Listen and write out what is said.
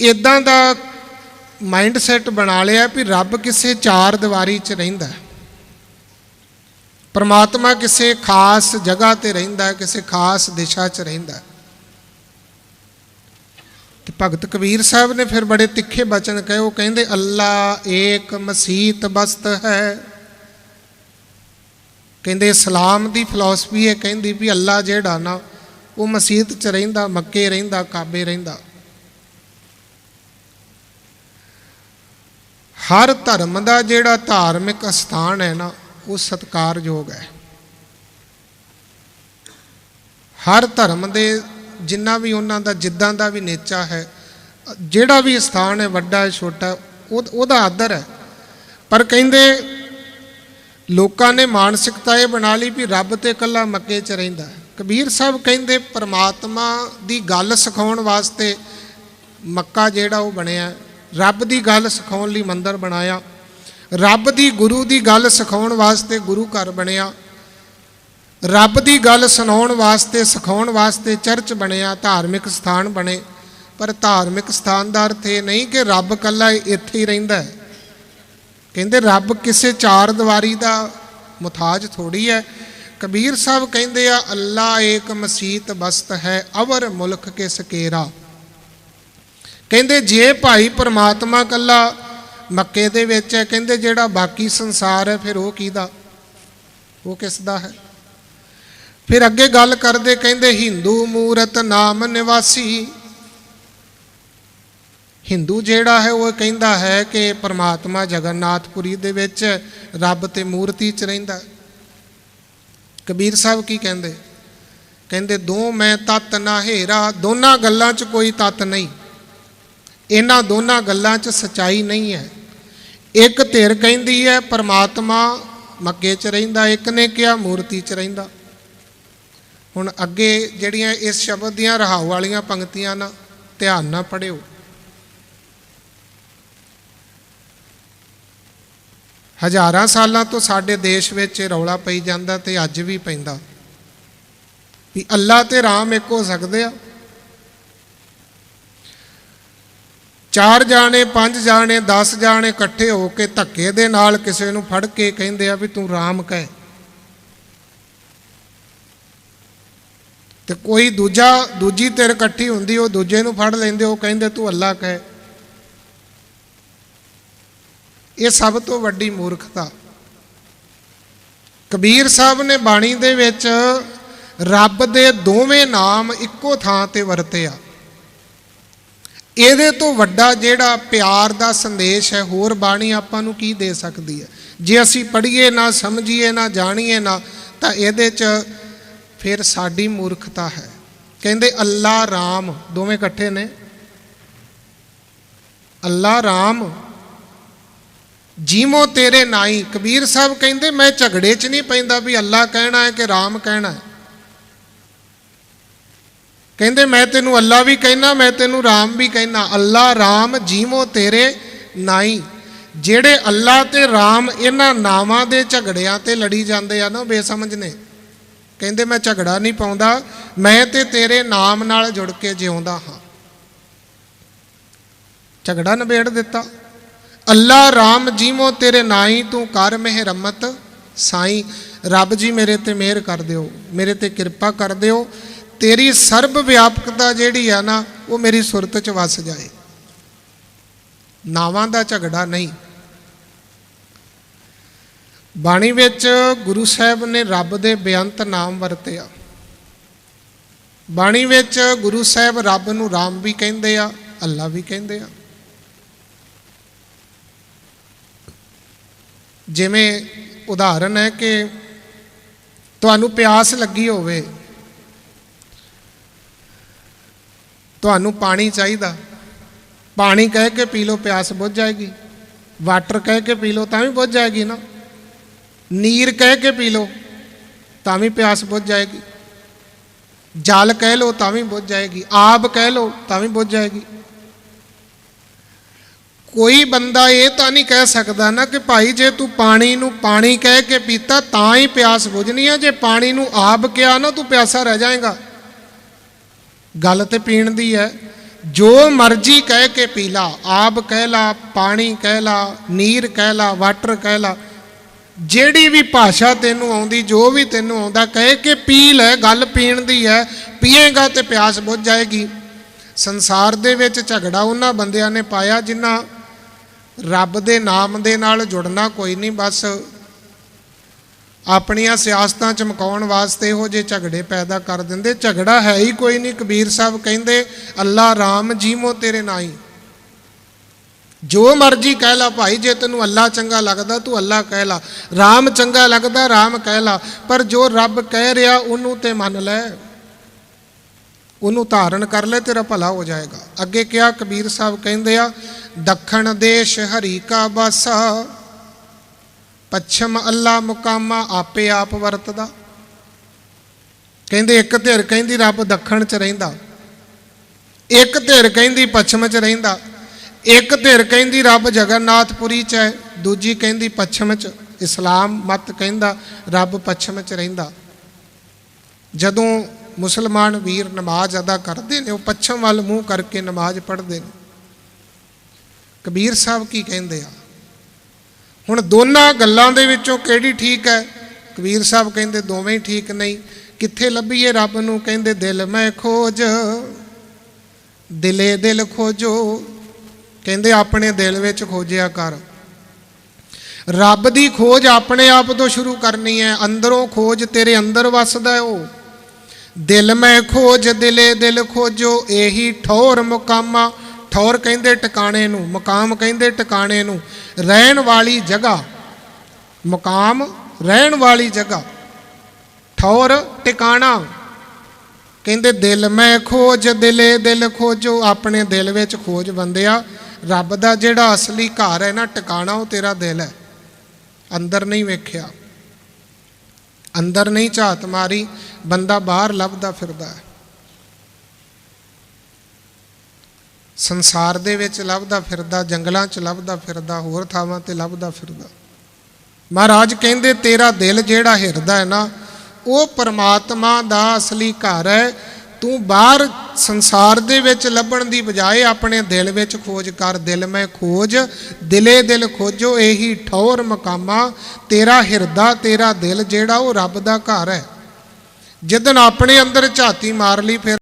ਇਦਾਂ ਦਾ mind set ਬਣਾ ਲਿਆ ਵੀ ਰੱਬ ਕਿਸੇ ਚਾਰ ਦੀਵਾਰੀ 'ਚ ਰਹਿੰਦਾ ਪਰਮਾਤਮਾ ਕਿਸੇ ਖਾਸ ਜਗ੍ਹਾ ਤੇ ਰਹਿੰਦਾ ਕਿਸੇ ਖਾਸ ਦਿਸ਼ਾ 'ਚ ਰਹਿੰਦਾ ਹੈ। ਤੇ ਭਗਤ ਕਬੀਰ ਸਾਹਿਬ ਨੇ ਫਿਰ ਬੜੇ ਤਿੱਖੇ ਬਚਨ ਕਹੇ, ਉਹ ਕਹਿੰਦੇ, ਅੱਲਾ ਏਕ ਮਸੀਤ ਬਸਤ ਹੈ। ਕਹਿੰਦੇ, ਇਸਲਾਮ ਦੀ ਫਿਲਾਸਫੀ ਹੈ ਕਹਿੰਦੀ ਵੀ ਅੱਲਾ ਜਿਹੜਾ ਨਾ, ਉਹ ਮਸਜਿਦ 'ਚ ਰਹਿੰਦਾ, ਮੱਕੇ ਰਹਿੰਦਾ, ਕਾਬੇ ਰਹਿੰਦਾ। ਹਰ ਧਰਮ ਦਾ ਜਿਹੜਾ ਧਾਰਮਿਕ ਸਥਾਨ ਹੈ ਨਾ, ਉਹ ਸਤਕਾਰਯੋਗ ਹੈ। ਹਰ ਧਰਮ ਦੇ ਜਿੰਨਾ ਵੀ ਉਹਨਾਂ ਦਾ, ਜਿੱਦਾਂ ਦਾ ਵੀ ਨੇਚਾ ਹੈ, ਜਿਹੜਾ ਵੀ ਸਥਾਨ ਹੈ, ਵੱਡਾ ਹੈ, ਛੋਟਾ, ਉਹ, ਉਹਦਾ ਆਦਰ ਹੈ। ਪਰ ਕਹਿੰਦੇ ਲੋਕਾਂ ਨੇ ਮਾਨਸਿਕਤਾ ਇਹ ਬਣਾ ਲਈ ਵੀ ਰੱਬ ਤੇ ਇਕੱਲਾ ਮੱਕੇ 'ਚ ਰਹਿੰਦਾ ਕਬੀਰ ਸਾਹਿਬ ਕਹਿੰਦੇ ਪਰਮਾਤਮਾ ਦੀ ਗੱਲ ਸਿਖਾਉਣ ਵਾਸਤੇ ਮੱਕਾ ਜਿਹੜਾ ਉਹ ਬਣਿਆ। ਰੱਬ ਦੀ ਗੱਲ ਸਿਖਾਉਣ ਲਈ ਮੰਦਰ ਬਣਾਇਆ। ਰੱਬ ਦੀ ਗੁਰੂ ਦੀ ਗੱਲ ਸਿਖਾਉਣ ਵਾਸਤੇ ਗੁਰੂ ਘਰ ਬਣਿਆ। ਰੱਬ ਦੀ ਗੱਲ ਸੁਣਾਉਣ ਵਾਸਤੇ, ਸਿਖਾਉਣ ਵਾਸਤੇ ਚਰਚ ਬਣਿਆ, ਧਾਰਮਿਕ ਸਥਾਨ ਬਣੇ। ਪਰ ਧਾਰਮਿਕ ਸਥਾਨ ਦਾ ਅਰਥ ਇਹ ਨਹੀਂ ਕਿ ਰੱਬ ਇਕੱਲਾ ਇੱਥੇ ਹੀ ਰਹਿੰਦਾ ਹੈ। ਕਹਿੰਦੇ ਰੱਬ ਕਿਸੇ ਚਾਰ ਦੀਵਾਰੀ ਦਾ ਮੁਤਾਜ ਥੋੜੀ ਹੈ। ਕਬੀਰ ਸਾਹਿਬ ਕਹਿੰਦੇ ਆ, ਅੱਲਾ ਏਕ ਮਸੀਤ ਬਸਤ ਹੈ, ਅਵਰ ਮੁਲਕ ਕੇ ਸਕੇਰਾ ਕਹਿੰਦੇ ਜੇ ਭਾਈ ਪਰਮਾਤਮਾ ਕੱਲਾ ਮੱਕੇ ਦੇ ਵਿੱਚ ਹੈ, ਕਹਿੰਦੇ ਜਿਹੜਾ ਬਾਕੀ ਸੰਸਾਰ ਹੈ, ਫਿਰ ਉਹ ਕਿਹਦਾ? ਉਹ ਕਿਸ ਦਾ ਹੈ? ਫਿਰ ਅੱਗੇ ਗੱਲ ਕਰਦੇ, ਕਹਿੰਦੇ ਹਿੰਦੂ ਮੂਰਤ ਨਾਮ ਨਿਵਾਸੀ। ਹਿੰਦੂ ਜਿਹੜਾ ਹੈ, ਉਹ ਕਹਿੰਦਾ ਹੈ ਕਿ ਪ੍ਰਮਾਤਮਾ ਜਗਨਨਾਥਪੁਰੀ ਦੇ ਵਿੱਚ ਰੱਬ ਤੇ ਮੂਰਤੀ 'ਚ ਰਹਿੰਦਾ ਕਬੀਰ ਸਾਹਿਬ ਕੀ ਕਹਿੰਦੇ? ਕਹਿੰਦੇ, ਦੋ ਮੈਂ ਤਤ ਨਾ ਹੇਰਾ, ਦੋਨਾਂ ਗੱਲਾਂ 'ਚ ਕੋਈ ਤਤ ਨਹੀਂ। ਇਹਨਾਂ ਦੋਨਾਂ ਗੱਲਾਂ 'ਚ ਸਚਾਈ ਨਹੀਂ ਹੈ। ਇੱਕ ਧਿਰ ਕਹਿੰਦੀ ਹੈ, ਪਰਮਾਤਮਾ ਮੱਕੇ 'ਚ ਰਹਿੰਦਾ, ਇੱਕ ਨੇ ਕਿਹਾ, ਮੂਰਤੀ 'ਚ ਰਹਿੰਦਾ। ਹੁਣ ਅੱਗੇ ਜਿਹੜੀਆਂ ਇਸ ਸ਼ਬਦ ਦੀਆਂ ਰਹਾਉ ਵਾਲੀਆਂ ਪੰਕਤੀਆਂ ਨਾ, ਧਿਆਨ ਨਾਲ ਪੜਿਓ ਹਜ਼ਾਰਾਂ ਸਾਲਾਂ ਤੋਂ ਸਾਡੇ ਦੇਸ਼ ਵਿੱਚ ਰੌਲਾ ਪਈ ਜਾਂਦਾ ਤੇ ਅੱਜ ਵੀ ਪੈਂਦਾ। ਵੀ ਅੱਲਾ ਤੇ ਰਾਮ ਇੱਕ ਹੋ ਸਕਦੇ ਆ ਚਾਰ ਜਾਣੇ, ਪੰਜ ਜਾਣੇ 10 ਜਾਣੇ ਇਕੱਠੇ ਹੋ ਕੇ ਧੱਕੇ ਦੇ ਨਾਲ ਕਿਸੇ ਨੂੰ ਫੜ ਕੇ ਕਹਿੰਦੇ ਆ ਵੀ ਤੂੰ ਰਾਮ ਕਹਿ। ਤੇ ਕੋਈ ਦੂਜਾ, ਦੂਜੀ ਧਿਰ ਇਕੱਠੀ ਹੁੰਦੀ, ਉਹ ਦੂਜੇ ਨੂੰ ਫੜ ਲੈਂਦੇ, ਉਹ ਕਹਿੰਦੇ ਤੂੰ ਅੱਲਾ ਕਹਿ। ਇਹ ਸਭ ਤੋਂ ਵੱਡੀ ਮੂਰਖਤਾ। ਕਬੀਰ ਸਾਹਿਬ ਨੇ ਬਾਣੀ ਦੇ ਵਿੱਚ ਰੱਬ ਦੇ ਦੋਵੇਂ ਨਾਮ ਇੱਕੋ ਥਾਂ ਤੇ ਵਰਤੇ ਆ। ਇਹਦੇ ਤੋਂ ਵੱਡਾ ਜਿਹੜਾ ਪਿਆਰ ਦਾ ਸੰਦੇਸ਼ ਹੈ, ਹੋਰ ਬਾਣੀ ਆਪਾਂ ਨੂੰ ਕੀ ਦੇ ਸਕਦੀ ਹੈ? ਜੇ ਅਸੀਂ ਪੜ੍ਹੀਏ ਨਾ, ਸਮਝੀਏ ਨਾ, ਜਾਣੀਏ ਨਾ, ਤਾਂ ਇਹਦੇ 'ਚ ਫਿਰ ਸਾਡੀ ਮੂਰਖਤਾ ਹੈ। ਕਹਿੰਦੇ ਅੱਲਾ ਰਾਮ, ਦੋਵੇਂ ਇਕੱਠੇ ਨੇ। ਅੱਲਾ ਰਾਮ, ਜੀਵੋ ਤੇਰੇ ਨਾਈ। ਕਬੀਰ ਸਾਹਿਬ ਕਹਿੰਦੇ, ਮੈਂ ਝਗੜੇ 'ਚ ਨਹੀਂ ਪੈਂਦਾ ਵੀ ਅੱਲਾ ਕਹਿਣਾ ਹੈ ਕਿ ਰਾਮ ਕਹਿਣਾ ਹੈ। ਕਹਿੰਦੇ, ਮੈਂ ਤੈਨੂੰ ਅੱਲਾ ਵੀ ਕਹਿਣਾ ਮੈਂ ਤੈਨੂੰ ਰਾਮ ਵੀ ਕਹਿਣਾ ਅੱਲਾ ਰਾਮ ਜੀਵੋ ਤੇਰੇ ਨਾਈ। ਜਿਹੜੇ ਅੱਲਾ ਤੇ ਰਾਮ ਇਹਨਾਂ ਨਾਵਾਂ ਦੇ ਝਗੜਿਆਂ ਤੇ ਲੜੀ ਜਾਂਦੇ ਆ ਨਾ, ਉਹ ਬੇਸਮਝ ਨੇ। ਕਹਿੰਦੇ, ਮੈਂ ਝਗੜਾ ਨਹੀਂ ਪਾਉਂਦਾ, ਮੈਂ ਤੇ ਤੇਰੇ ਨਾਮ ਨਾਲ ਜੁੜ ਕੇ ਜਿਉਂਦਾ ਹਾਂ। ਝਗੜਾ ਨਿਬੇੜ ਦਿੱਤਾ। ਅੱਲਾ ਰਾਮ ਜੀਵੋ ਤੇਰੇ ਨਾਈ, ਤੂੰ ਕਰ ਮਿਹਰਮਤ ਸਾਈ। ਰੱਬ ਜੀ ਮੇਰੇ ਤੇ ਮਿਹਰ ਕਰ ਦਿਓ, ਮੇਰੇ ਤੇ ਕਿਰਪਾ ਕਰ ਦਿਓ। ਤੇਰੀ ਸਰਬ ਵਿਆਪਕਤਾ ਜਿਹੜੀ ਆ ਨਾ, ਉਹ ਮੇਰੀ ਸੁਰਤ 'ਚ ਵਸ ਜਾਏ। ਨਾਵਾਂ ਦਾ ਝਗੜਾ ਨਹੀਂ। ਬਾਣੀ ਵਿੱਚ ਗੁਰੂ ਸਾਹਿਬ ਨੇ ਰੱਬ ਦੇ ਬੇਅੰਤ ਨਾਮ ਵਰਤੇ ਆ ਬਾਣੀ ਵਿੱਚ ਗੁਰੂ ਸਾਹਿਬ ਰੱਬ ਨੂੰ ਰਾਮ ਵੀ ਕਹਿੰਦੇ ਆ, ਅੱਲਾ ਵੀ ਕਹਿੰਦੇ ਆ। ਜਿਵੇਂ ਉਦਾਹਰਨ ਹੈ ਕਿ ਤੁਹਾਨੂੰ ਪਿਆਸ ਲੱਗੀ ਹੋਵੇ ਤੁਹਾਨੂੰ ਪਾਣੀ ਚਾਹੀਦਾ। ਪਾਣੀ ਕਹਿ ਕੇ ਪੀ ਲਓ, ਪਿਆਸ ਬੁੱਝ ਜਾਏਗੀ। ਵਾਟਰ ਕਹਿ ਕੇ ਪੀ ਲਓ, ਤਾਂ ਵੀ ਬੁੱਝ ਜਾਏਗੀ ਨਾ। ਨੀਰ ਕਹਿ ਕੇ ਪੀ ਲਓ, ਤਾਂ ਵੀ ਪਿਆਸ ਬੁੱਝ ਜਾਏਗੀ। ਜਲ ਕਹਿ ਲਓ, ਤਾਂ ਵੀ ਬੁੱਝ ਜਾਏਗੀ। ਆਬ ਕਹਿ ਲਓ, ਤਾਂ ਵੀ ਬੁੱਝ ਜਾਏਗੀ। ਕੋਈ ਬੰਦਾ ਇਹ ਤਾਂ ਨਹੀਂ ਕਹਿ ਸਕਦਾ ਨਾ ਕਿ ਭਾਈ ਜੇ ਤੂੰ ਪਾਣੀ ਨੂੰ ਪਾਣੀ ਕਹਿ ਕੇ ਪੀਤਾ, ਤਾਂ ਹੀ ਪਿਆਸ ਬੁਝਣੀ ਆ। ਜੇ ਪਾਣੀ ਨੂੰ ਆਬ ਕਿਹਾ ਨਾ, ਤੂੰ ਪਿਆਸਾ ਰਹਿ ਜਾਏਗਾ। ਗੱਲ ਤੇ ਪੀਣ ਦੀ ਹੈ। ਜੋ ਮਰਜ਼ੀ ਕਹਿ ਕੇ ਪੀ ਲਾ ਆਬ ਕਹਿ ਲਾ, ਪਾਣੀ ਕਹਿ ਲਾ, ਨੀਰ ਕਹਿ ਲਾ, ਵਾਟਰ ਕਹਿ ਲਾ, ਜਿਹੜੀ ਵੀ ਭਾਸ਼ਾ ਤੈਨੂੰ ਆਉਂਦੀ, ਜੋ ਵੀ ਤੈਨੂੰ ਆਉਂਦਾ, ਕਹਿ ਕੇ ਪੀ ਲੈ, ਗੱਲ ਪੀਣ ਦੀ ਹੈ। ਪੀਏਗਾ ਤੇ ਪਿਆਸ ਬੁੱਝ ਜਾਏਗੀ। ਸੰਸਾਰ ਦੇ ਵਿੱਚ ਝਗੜਾ ਉਹਨਾਂ ਬੰਦਿਆਂ ਨੇ ਪਾਇਆ, ਜਿਨ੍ਹਾਂ ਰੱਬ ਦੇ ਨਾਮ ਦੇ ਨਾਲ ਜੁੜਨਾ ਕੋਈ ਨਹੀਂ, ਬਸ ਆਪਣੀਆਂ ਸਿਆਸਤਾਂ ਚਮਕਾਉਣ ਵਾਸਤੇ ਇਹੋ ਜਿਹੇ ਝਗੜੇ ਪੈਦਾ ਕਰ ਦਿੰਦੇ। ਝਗੜਾ ਹੈ ਹੀ ਕੋਈ ਨਹੀਂ, ਕਬੀਰ ਸਾਹਿਬ ਕਹਿੰਦੇ, ਅੱਲਾ ਰਾਮ ਜੀਵੋ ਤੇਰੇ ਨਾਈ ਜੋ ਮਰਜ਼ੀ ਕਹਿ ਲਾ ਭਾਈ, ਜੇ ਤੈਨੂੰ ਅੱਲਾ ਚੰਗਾ ਲੱਗਦਾ, ਤੂੰ ਅੱਲਾ ਕਹਿ ਲਾ। ਰਾਮ ਚੰਗਾ ਲੱਗਦਾ, ਰਾਮ ਕਹਿ ਲਾ। ਪਰ ਜੋ ਰੱਬ ਕਹਿ ਰਿਹਾ, ਉਹਨੂੰ ਤੇ ਮੰਨ ਲੈ। ਉਹਨੂੰ ਧਾਰਨ ਕਰ ਲੈ, ਤੇਰਾ ਭਲਾ ਹੋ ਜਾਏਗਾ। ਅੱਗੇ ਕਿਹਾ, ਕਬੀਰ ਸਾਹਿਬ ਕਹਿੰਦੇ ਆ, ਦੱਖਣ ਦੇਸ਼ ਹਰੀ ਕਾ ਬਾਸਾ। ਪੱਛਮ ਅੱਲਾ ਮੁਕਾਮਾ ਆਪੇ ਆਪ ਵਰਤਦਾ। ਕਹਿੰਦੇ ਇੱਕ ਧਿਰ ਕਹਿੰਦੀ ਰੱਬ ਦੱਖਣ 'ਚ ਰਹਿੰਦਾ। ਇੱਕ ਧਿਰ ਕਹਿੰਦੀ ਪੱਛਮ 'ਚ ਰਹਿੰਦਾ। ਇੱਕ ਧਿਰ ਕਹਿੰਦੀ ਰੱਬ ਜਗਨਨਾਥਪੁਰੀ 'ਚ ਹੈ, ਦੂਜੀ ਕਹਿੰਦੀ ਪੱਛਮ 'ਚ। ਇਸਲਾਮ ਮਤ ਕਹਿੰਦਾ ਰੱਬ ਪੱਛਮ 'ਚ ਰਹਿੰਦਾ। ਜਦੋਂ ਮੁਸਲਮਾਨ ਵੀਰ ਨਮਾਜ਼ ਅਦਾ ਕਰਦੇ ਨੇ, ਉਹ ਪੱਛਮ ਵੱਲ ਮੂੰਹ ਕਰਕੇ ਨਮਾਜ਼ ਪੜ੍ਹਦੇ ਨੇ। ਕਬੀਰ ਸਾਹਿਬ ਕੀ ਕਹਿੰਦੇ ਆ? ਹੁਣ ਦੋਨਾਂ ਗੱਲਾਂ ਦੇ ਵਿੱਚੋਂ ਕਿਹੜੀ ਠੀਕ ਹੈ? ਕਬੀਰ ਸਾਹਿਬ ਕਹਿੰਦੇ ਦੋਵੇਂ ਹੀ ਠੀਕ ਨਹੀਂ। ਕਿੱਥੇ ਲੱਭੀਏ ਰੱਬ ਨੂੰ? ਕਹਿੰਦੇ ਦਿਲ ਮੈਂ ਖੋਜ, ਦਿਲੇ ਦਿਲ ਖੋਜੋ। ਕਹਿੰਦੇ ਆਪਣੇ ਦਿਲ ਵਿੱਚ ਖੋਜਿਆ ਕਰ। ਰੱਬ ਦੀ ਖੋਜ ਆਪਣੇ ਆਪ ਤੋਂ ਸ਼ੁਰੂ ਕਰਨੀ ਹੈ। ਅੰਦਰੋਂ ਖੋਜ ਤੇਰੇ ਅੰਦਰ ਵੱਸਦਾ ਹੈ ਉਹ। ਦਿਲ ਮੈਂ ਖੋਜ, ਦਿਲੇ ਦਿਲ ਖੋਜੋ। ਇਹੀ ਠੌਰ ਮੁਕਾਮਾ ਠੌਰ ਕਹਿੰਦੇ ਟਿਕਾਣੇ ਨੂੰ, ਮਕਾਮ ਕਹਿੰਦੇ ਟਿਕਾਣੇ ਨੂੰ, ਰਹਿਣ ਵਾਲੀ ਜਗ੍ਹਾ। ਮਕਾਮ, ਰਹਿਣ ਵਾਲੀ ਜਗ੍ਹਾ। ਠੌਰ ਟਿਕਾਣਾ। ਕਹਿੰਦੇ ਦਿਲ ਮੈਂ ਖੋਜ, ਦਿਲੇ ਦਿਲ ਖੋਜੋ, ਆਪਣੇ ਦਿਲ ਵਿੱਚ ਖੋਜ ਬੰਦਿਆ। ਰੱਬ ਦਾ ਜਿਹੜਾ ਅਸਲੀ ਘਰ ਹੈ ਨਾ, ਟਿਕਾਣਾ ਉਹ ਤੇਰਾ ਦਿਲ ਹੈ। ਅੰਦਰ ਨਹੀਂ ਵੇਖਿਆ। ਅੰਦਰ ਨਹੀਂ ਝਾਤ ਮਾਰੀ, ਬੰਦਾ ਬਾਹਰ ਲੱਭਦਾ ਫਿਰਦਾ ਹੈ। ਸੰਸਾਰ ਦੇ ਵਿੱਚ ਲੱਭਦਾ ਫਿਰਦਾ, ਜੰਗਲਾਂ 'ਚ ਲੱਭਦਾ ਫਿਰਦਾ, ਹੋਰ ਥਾਵਾਂ ਤੇ ਲੱਭਦਾ ਫਿਰਦਾ। ਮਹਾਰਾਜ ਕਹਿੰਦੇ, ਤੇਰਾ ਦਿਲ ਜਿਹੜਾ ਹਿਰਦਾ ਹੈ ਨਾ, ਉਹ ਪਰਮਾਤਮਾ ਦਾ ਅਸਲੀ ਘਰ ਹੈ। ਤੂੰ ਬਾਹਰ ਸੰਸਾਰ ਦੇ ਵਿੱਚ ਲੱਭਣ ਦੀ ਬਜਾਏ ਆਪਣੇ ਦਿਲ ਵਿੱਚ ਖੋਜ ਕਰ। ਦਿਲ ਮੈਂ ਖੋਜ, ਦਿਲੇ ਦਿਲ ਖੋਜੋ, ਇਹੀ ਠੌਰ ਮਕਾਮਾ। ਤੇਰਾ ਹਿਰਦਾ, ਤੇਰਾ ਦਿਲ ਜਿਹੜਾ ਉਹ ਰੱਬ ਦਾ ਘਰ ਹੈ। ਜਿੱਦਨ ਆਪਣੇ ਅੰਦਰ ਝਾਤੀ ਮਾਰ ਲਈ, ਫਿਰ